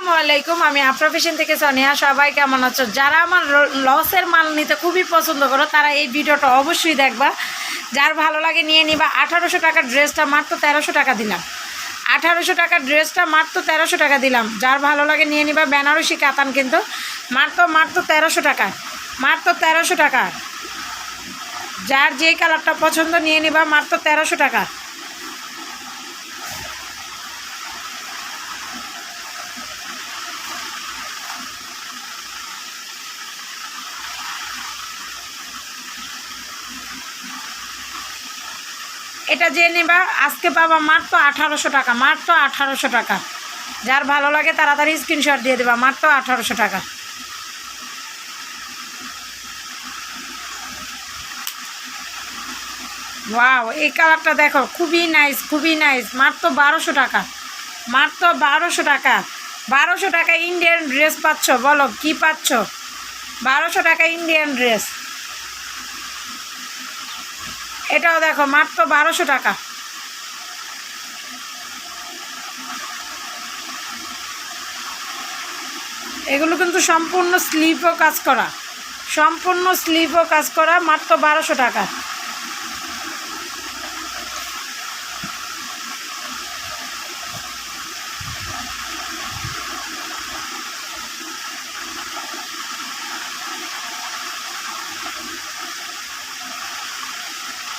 আসসালামু আলাইকুম, আমি আফরা ফ্যাশন থেকে সোনিয়া। সবাই কেমন আছো? যারা আমার লসের মাল নিতে খুবই পছন্দ করো, তারা এই ভিডিওটা অবশ্যই দেখবা। যার ভালো লাগে নিয়ে নিবা। আঠারোশো টাকার ড্রেসটা মাত্র তেরোশো টাকা দিলাম। আঠারোশো টাকার ড্রেসটা মাত্র তেরোশো টাকা দিলাম। যার ভালো লাগে নিয়ে নিবা। বেনারসি, কাতান কিন্তু। মাত্র মাত্র তেরোশো টাকা। মাত্র তেরোশো টাকা। যার যেই কালারটা পছন্দ নিয়ে নিবা। মাত্র তেরোশো টাকা। এটা যে নেবা, আজকে পাবা মাত্র আঠারোশো টাকা, মাত্র আঠারোশো টাকা। যার ভালো লাগে তাড়াতাড়ি স্ক্রিনশট দিয়ে দেবা, মাত্র আঠারোশো টাকা। ওয়াও এই কালারটা দেখো, খুবই নাইস খুবই নাইস মাত্র বারোশো টাকা। মাত্র বারোশো টাকা। বারোশো টাকা ইন্ডিয়ান ড্রেস পাচ্ছ, বলো, কি পাচ্ছ? বারোশো টাকা ইন্ডিয়ান ড্রেস এটাও দেখো, মাত্র বারোশো টাকা। এগুলো কিন্তু সম্পূর্ণ স্লিপও কাজ করা। সম্পূর্ণ স্লিপও কাজ করা, মাত্র বারোশো টাকা।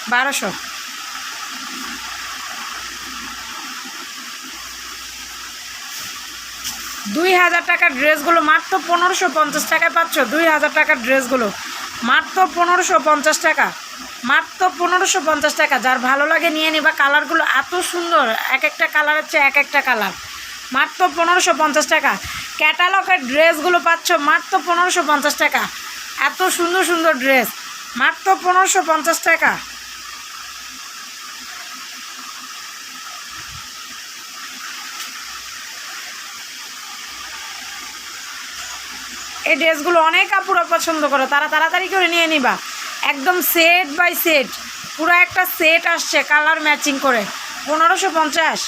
বারোশো। দুই হাজার টাকার ড্রেসগুলো মাত্র পনেরোশো পঞ্চাশ টাকায় পাচ্ছ। দুই হাজার টাকার ড্রেসগুলো মাত্র পনেরোশো পঞ্চাশ টাকা। মাত্র পনেরোশো পঞ্চাশ টাকা। যার ভালো লাগে নিয়ে নিবা। কালারগুলো এত সুন্দর। এক একটা কালার হচ্ছে এক একটা কালার। মাত্র পনেরোশো পঞ্চাশ টাকা। ক্যাটালগের ড্রেসগুলো পাচ্ছ মাত্র পনেরোশো পঞ্চাশ টাকা। এত সুন্দর সুন্দর ড্রেস। মাত্র পনেরোশো পঞ্চাশ টাকা। এই ড্রেসগুলো অনেক আপুরা পছন্দ করে। তারা তাড়াতাড়ি করে নিয়ে নিবা। একদম সেট বাই সেট পুরো একটা সেট আসছে কালার ম্যাচিং করে। পনেরোশো পঞ্চাশ।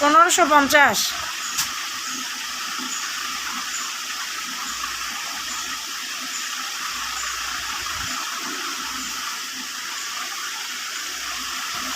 পনেরোশো পঞ্চাশ।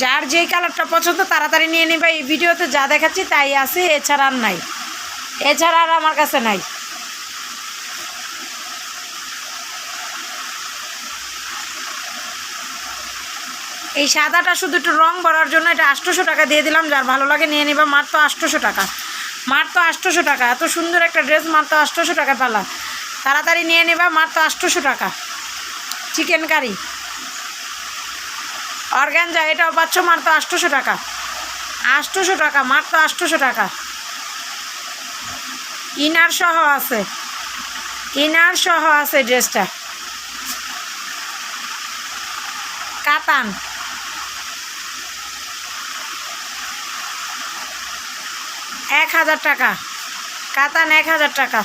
যার যেই কালারটা পছন্দ, তাড়াতাড়ি নিয়ে নিবা। এই ভিডিওতে যা দেখাচ্ছি, তাই আছে, এছাড়া আর নাই। এছাড়া আর আমার কাছে নাই। এই সাদাটা শুধু একটু রং ভরার জন্য, এটা আটশোশো টাকা দিয়ে দিলাম। যার ভালো লাগে, নিয়ে নিবা। মাত্র আটশোশো টাকা। মাত্র আটশোশো টাকা। এত সুন্দর একটা ড্রেস মাত্র আটশোশো টাকা পেলা। তাড়াতাড়ি নিয়ে নিবা মাত্র আটশোশো টাকা। Chicken curry. অর্গ্যানজা এটাও পাচ্ছ মাত্র আটশোশো টাকা। আটশোশো টাকা, মাত্র আটশোশো টাকা। ইনার সহ আছে। ইনার সহ আছে ড্রেসটা। কাতান। এক হাজার টাকা। কাতান এক হাজার টাকা।